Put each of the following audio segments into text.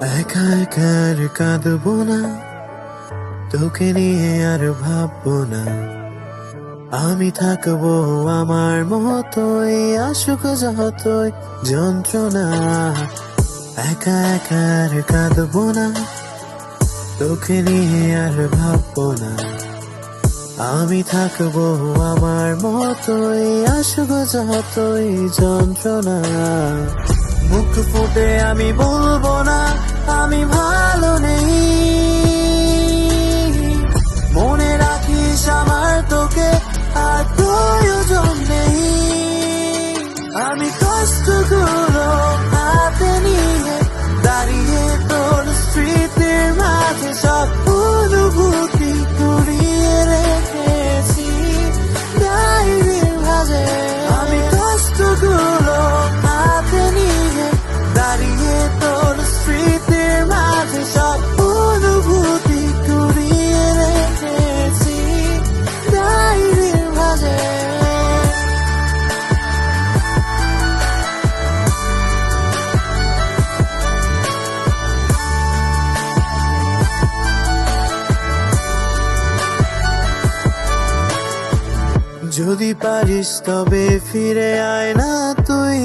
একা একা আর কাঁদবো না, তোকে নিয়ে আর ভাববো না। আমি থাকব আমার মতোই, আসুক যতই যন্ত্রণা। একা একা আর কাঁদবো না, তোকে নিয়ে আর ভাববো না। আমি থাকব আমার মতোই, আসুক যতই যন্ত্রণা। মুখ ফুটে আমি বলব না। যদি পারিস তবে ফিরে আয় না তুই।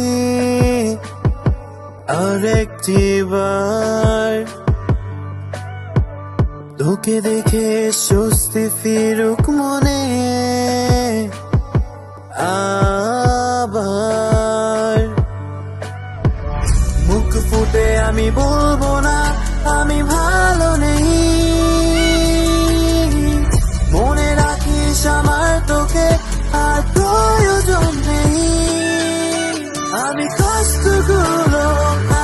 আরেকটি বার তোকে দেখে স্বস্তি ফিরুক মনে। আবার। মুখ ফুটে আমি বলব না, আমি ভালো başka kalan